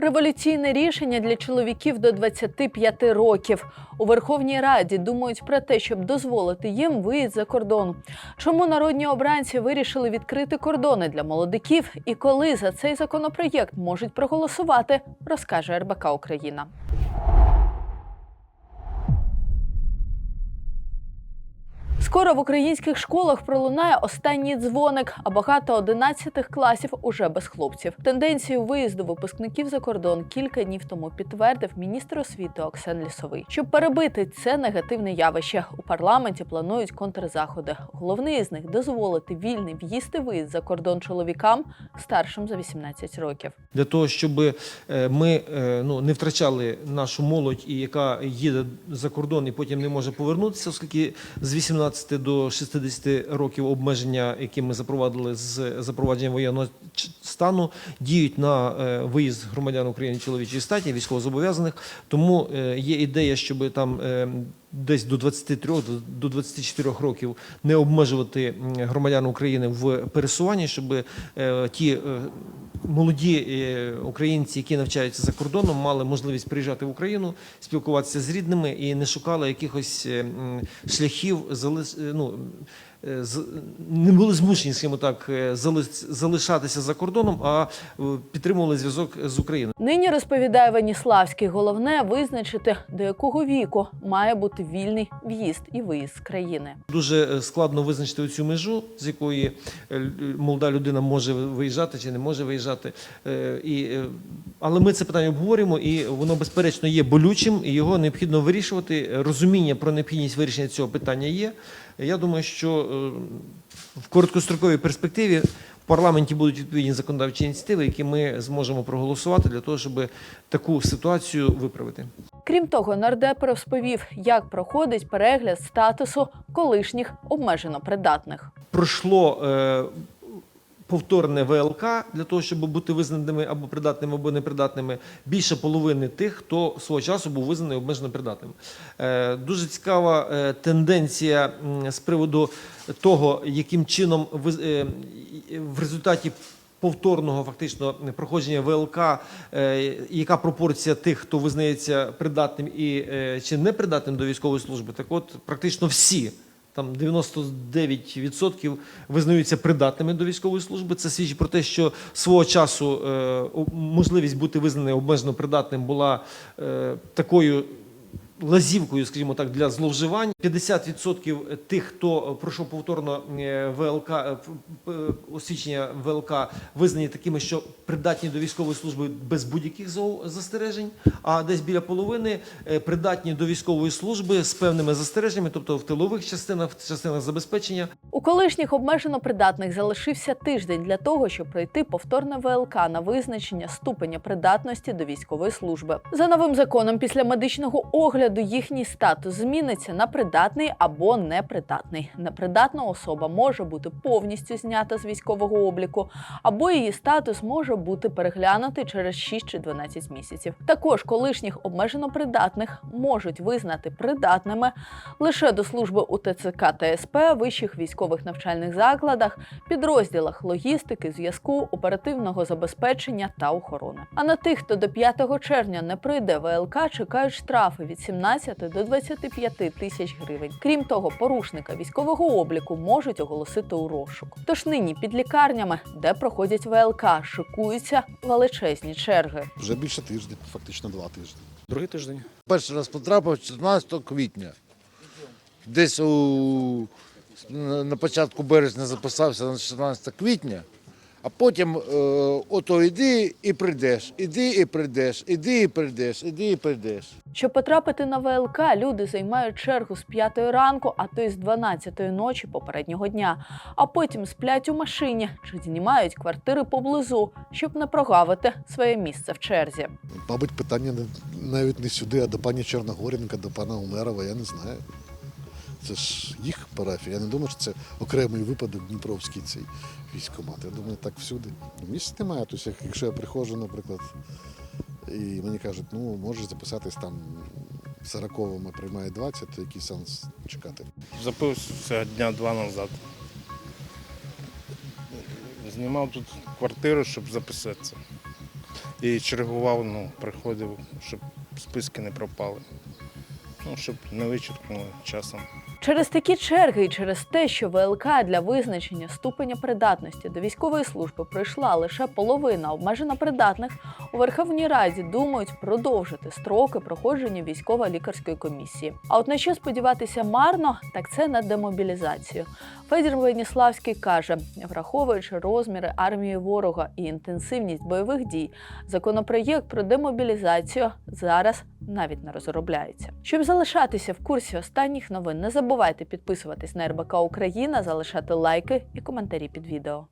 Революційне рішення для чоловіків до 25 років. У Верховній Раді думають про те, щоб дозволити їм виїзд за кордон. Чому народні обранці вирішили відкрити кордони для молодиків і коли за цей законопроєкт можуть проголосувати, розкаже РБК Україна. Скоро в українських школах пролунає останній дзвоник, а багато 11 класів уже без хлопців. Тенденцію виїзду випускників за кордон кілька днів тому підтвердив міністр освіти Оксен Лісовий. Щоб перебити це негативне явище, у парламенті планують контрзаходи. Головний із них дозволити вільний і виїзд за кордон чоловікам старшим за 18 років. для того, щоб е, ми е, ну, не втрачали нашу молодь, і яка їде за кордон і потім не може повернутися, оскільки з 18 до 60 років обмеження, які ми запровадили з запровадженням воєнного стану, діють на е, виїзд громадян України чоловічої статі, військовозобов'язаних. Тому е, є ідея, щоб там. е, Десь до 23 до- до 24 років не обмежувати громадян України в пересуванні, щоб ті молоді е, українці, які навчаються за кордоном, мали можливість приїжджати в Україну, спілкуватися з рідними і не шукали якихось е, шляхів е, ну, не були змушені, скажімо так, е, залишатися за кордоном, а е, підтримували зв'язок з Україною. Нині розповідає Веніславський. Головне визначити, до якого віку має бути вільний в'їзд і виїзд з країни. Дуже е, складно визначити цю межу, з якої е, молода людина може виїжджати чи не може виїжджати. Е, І, е, але ми це питання обговорюємо, і воно безперечно є болючим, і його необхідно вирішувати. Розуміння про необхідність вирішення цього питання є. Я думаю, що е, в короткостроковій перспективі в парламенті будуть відповідні законодавчі ініціативи, які ми зможемо проголосувати для того, щоб таку ситуацію виправити. Крім того, нардеп розповів, як проходить перегляд статусу колишніх обмежено придатних. пройшло е, повторне ВЛК для того, щоб бути визнаними або придатними, або непридатними. Більше половини тих, хто свого часу був визнаний обмежено придатним. Е, дуже цікава е, тенденція з приводу того, яким чином е, в результаті. Повторного фактично проходження ВЛК, яка пропорція тих, хто визнається придатним і чи непридатним до військової служби, так от практично всі там 99% визнаються придатними до військової служби. Це свідчить про те, що свого часу е, можливість бути визнаним обмежено придатним була е, такою. Лазівкою, скажімо так, для зловживань 50% тих, хто пройшов повторно е, ВЛК е, е, освідчення ВЛК, визнані такими, що придатні до військової служби без будь-яких застережень. А десь біля половини придатні до військової служби з певними застереженнями, тобто в тилових частинах, в частинах забезпечення. У колишніх обмежено придатних залишився тиждень для того, щоб пройти повторне ВЛК на визначення ступеня придатності до військової служби. За новим законом, після медичного огляду їхній статус зміниться на придатний або непридатний. Непридатна особа може бути повністю знята з військового обліку, або її статус може бути переглянутий через 6 чи 12 місяців. Також колишніх обмежено придатних можуть визнати придатними лише до служби у ТЦК та СП, вищих військових навчальних закладах, підрозділах логістики, зв'язку, оперативного забезпечення та охорони. А на тих, хто до 5 червня не пройде ВЛК, чекають штрафи від 17 до 25 тисяч гривень. Крім того, порушника військового обліку можуть оголосити у розшук. Тож нині під лікарнями, де проходять ВЛК, шикуються величезні черги. Вже більше тижня, фактично два тижні. Другий тиждень. Перший раз потрапив 14 квітня. Десь у, на на початку березня записався на 14 квітня, а потім е, ото йди і прийдеш, іди і прийдеш, іди і прийдеш, іди і прийдеш. Щоб потрапити на ВЛК, люди займають чергу з 5 ранку, а то й з 12 ночі попереднього дня, а потім сплять у машині чи знімають квартири поблизу, щоб не прогавити своє місце в черзі. Мабуть, питання не- навіть не сюди, а до пані Чорногорінка, до пана Умерова, я не знаю. Це ж їх парафія. Я не думаю, що це окремий випадок Дніпровський цей військкомат. Я думаю, так всюди. Місць немає. Тобто, якщо я приходжу, наприклад, і мені кажуть, ну можеш записатись там 40-ми приймає 20, то який сенс чекати? Запився дня два назад. Знімав тут квартиру, щоб записатися. І чергував, ну, приходив, щоб списки не пропали. Ну, щоб не вичерпнули часом. Через такі черги і через те, що ВЛК для визначення ступеня придатності до військової служби пройшла лише половина обмежено придатних, у Верховній Раді думають продовжити строки проходження військово-лікарської комісії. А от на що сподіватися марно, так це на демобілізацію. Федір Веніславський каже, враховуючи розміри армії ворога і інтенсивність бойових дій, законопроєкт про демобілізацію зараз навіть не розробляється. Щоб залишатися в курсі останніх новин, не забувайте підписуватись на РБК Україна, залишати лайки і коментарі під відео.